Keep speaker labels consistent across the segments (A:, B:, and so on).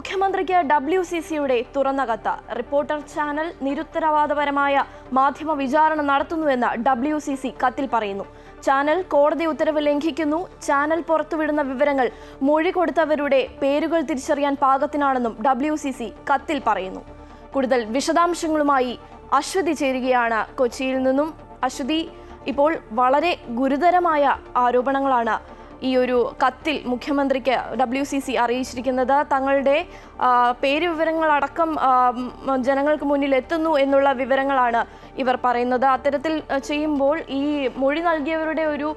A: മുഖ്യമന്ത്രിക്ക് W C സിയുടെ തുറന്ന കത്ത് റിപ്പോർട്ടർ ചാനൽ നിരുത്തരവാദപരമായ മാധ്യമ വിചാരണ നടത്തുന്നുവെന്ന് ഡബ്ല്യു സി സി കത്തിൽ പറയുന്നു. ചാനൽ കോടതി ഉത്തരവ് ലംഘിക്കുന്നു. ചാനൽ പുറത്തുവിടുന്ന വിവരങ്ങൾ മൊഴി കൊടുത്തവരുടെ പേരുകൾ തിരിച്ചറിയാൻ പാകത്തിനാണെന്നും ഡബ്ല്യു സി സി കത്തിൽ പറയുന്നു. കൂടുതൽ വിശദാംശങ്ങളുമായി അശ്വതി ചേരുകയാണ് കൊച്ചിയിൽ നിന്നും. അശ്വതി ഇപ്പോൾ വളരെ ഗുരുതരമായ ആരോപണങ്ങളാണ് ഈ ഒരു കത്തിൽ മുഖ്യമന്ത്രിക്ക് ഡബ്ല്യു സി സി അറിയിച്ചിരിക്കുന്നത് തങ്ങളുടെ പേര് വിവരങ്ങളടക്കം ജനങ്ങൾക്ക് മുന്നിൽ എത്തുന്നു എന്നുള്ള വിവരങ്ങളാണ് ഇവർ പറയുന്നത്. അത്തരത്തിൽ ചെയ്യുമ്പോൾ ഈ മൊഴി നൽകിയവരുടെ ഒരു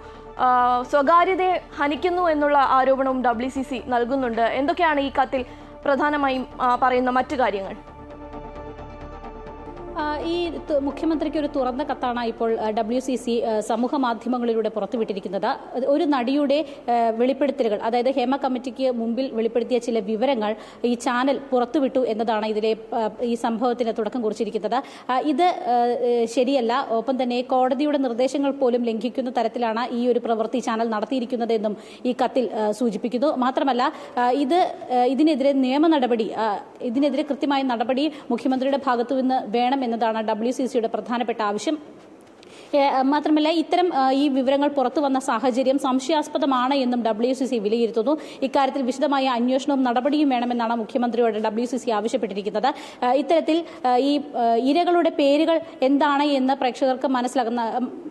A: സ്വകാര്യതയെ ഹനിക്കുന്നു എന്നുള്ള ആരോപണവും ഡബ്ല്യു സി സി നൽകുന്നുണ്ട്. എന്തൊക്കെയാണ് ഈ കത്തിൽ പ്രധാനമായും പറയുന്ന മറ്റു കാര്യങ്ങൾ?
B: ഈ മുഖ്യമന്ത്രിക്ക് ഒരു തുറന്ന കത്താണ് ഇപ്പോൾ ഡബ്ല്യു സി സി സമൂഹ മാധ്യമങ്ങളിലൂടെ പുറത്തുവിട്ടിരിക്കുന്നത്. ഒരു നടിയുടെ വെളിപ്പെടുത്തലുകൾ അതായത് ഹേമ കമ്മിറ്റിക്ക് മുമ്പിൽ വെളിപ്പെടുത്തിയ ചില വിവരങ്ങൾ ഈ ചാനൽ പുറത്തുവിട്ടു എന്നതാണ് ഇതിലെ ഈ സംഭവത്തിന് തുടക്കം കുറിച്ചിരിക്കുന്നത്. ഇത് ശരിയല്ല. ഒപ്പം തന്നെ കോടതിയുടെ നിർദ്ദേശങ്ങൾ പോലും ലംഘിക്കുന്ന തരത്തിലാണ് ഈ ഒരു പ്രവൃത്തി ചാനൽ നടത്തിയിരിക്കുന്നതെന്നും ഈ കത്തിൽ സൂചിപ്പിക്കുന്നു. മാത്രമല്ല ഇത് ഇതിനെതിരെ നിയമ നടപടി ഇതിനെതിരെ കൃത്യമായ നടപടി മുഖ്യമന്ത്രിയുടെ ഭാഗത്തു നിന്ന് വേണം എന്നതാണ് ഡബ്ല്യു സി സിയുടെ പ്രധാനപ്പെട്ട ആവശ്യം. മാത്രമല്ല ഇത്തരം ഈ വിവരങ്ങൾ പുറത്തു വന്ന സാഹചര്യം സംശയാസ്പദമാണ് എന്നും ഡബ്ല്യു സി സി വിലയിരുത്തുന്നു. ഇക്കാര്യത്തിൽ വിശദമായ അന്വേഷണവും നടപടിയും വേണമെന്നാണ് മുഖ്യമന്ത്രിയോട് ഡബ്ല്യു സി സി ആവശ്യപ്പെട്ടിരിക്കുന്നത്. ഇത്തരത്തിൽ ഈ ഇരകളുടെ പേരുകൾ എന്താണ് എന്ന് പ്രേക്ഷകർക്ക് മനസ്സിലാകുന്ന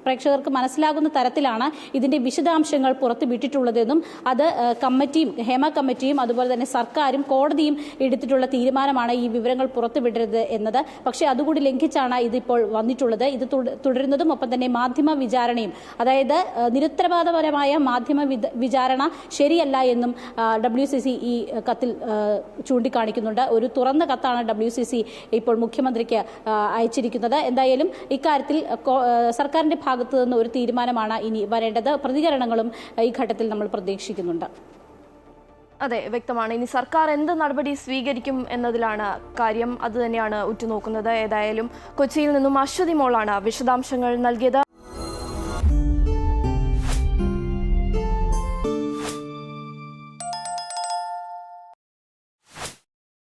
B: പ്രേക്ഷകർക്ക് മനസ്സിലാകുന്ന തരത്തിലാണ് ഇതിന്റെ വിശദാംശങ്ങൾ പുറത്തുവിട്ടിട്ടുള്ളതെന്നും അത് കമ്മിറ്റിയും ഹേമ കമ്മിറ്റിയും അതുപോലെ തന്നെ സർക്കാരും കോടതിയും എടുത്തിട്ടുള്ള തീരുമാനമാണ് ഈ വിവരങ്ങൾ പുറത്തുവിടരുത് എന്നത്. പക്ഷേ അതുകൂടി ലംഘിച്ചാണ് ഇതിപ്പോൾ വന്നിട്ടുള്ളത്. ഇത് തുട- തുടരുന്നതും ഒപ്പം തന്നെ മാധ്യമ വിചാരണയും. അതായത് നിരുത്തരവാദപരമായ മാധ്യമ വിചാരണ ശരിയല്ല എന്നും ഡബ്ല്യു സി സി ഈ കത്തിൽ ചൂണ്ടിക്കാണിക്കുന്നുണ്ട്. ഒരു തുറന്ന കത്താണ് ഡബ്ല്യു സി സി ഇപ്പോൾ മുഖ്യമന്ത്രിക്ക് അയച്ചിരിക്കുന്നത്. എന്തായാലും ഇക്കാര്യത്തിൽ സർക്കാരിന്റെ ഭാഗത്തു നിന്ന് ഒരു തീരുമാനമാണ് ഇനി വരേണ്ടത്. പ്രതികരണങ്ങളും ഈ ഘട്ടത്തിൽ നമ്മൾ പ്രതീക്ഷിക്കുന്നുണ്ട്.
A: അതെ വ്യക്തമാണ്. ഇനി സർക്കാർ എന്ത് നടപടി സ്വീകരിക്കും എന്നതിലാണ് കാര്യം. അത് തന്നെയാണ് ഉറ്റുനോക്കുന്നത്. ഏതായാലും കൊച്ചിയിൽ നിന്നും അശ്വതി മോളാണ് വിശദാംശങ്ങൾ നൽകിയത്.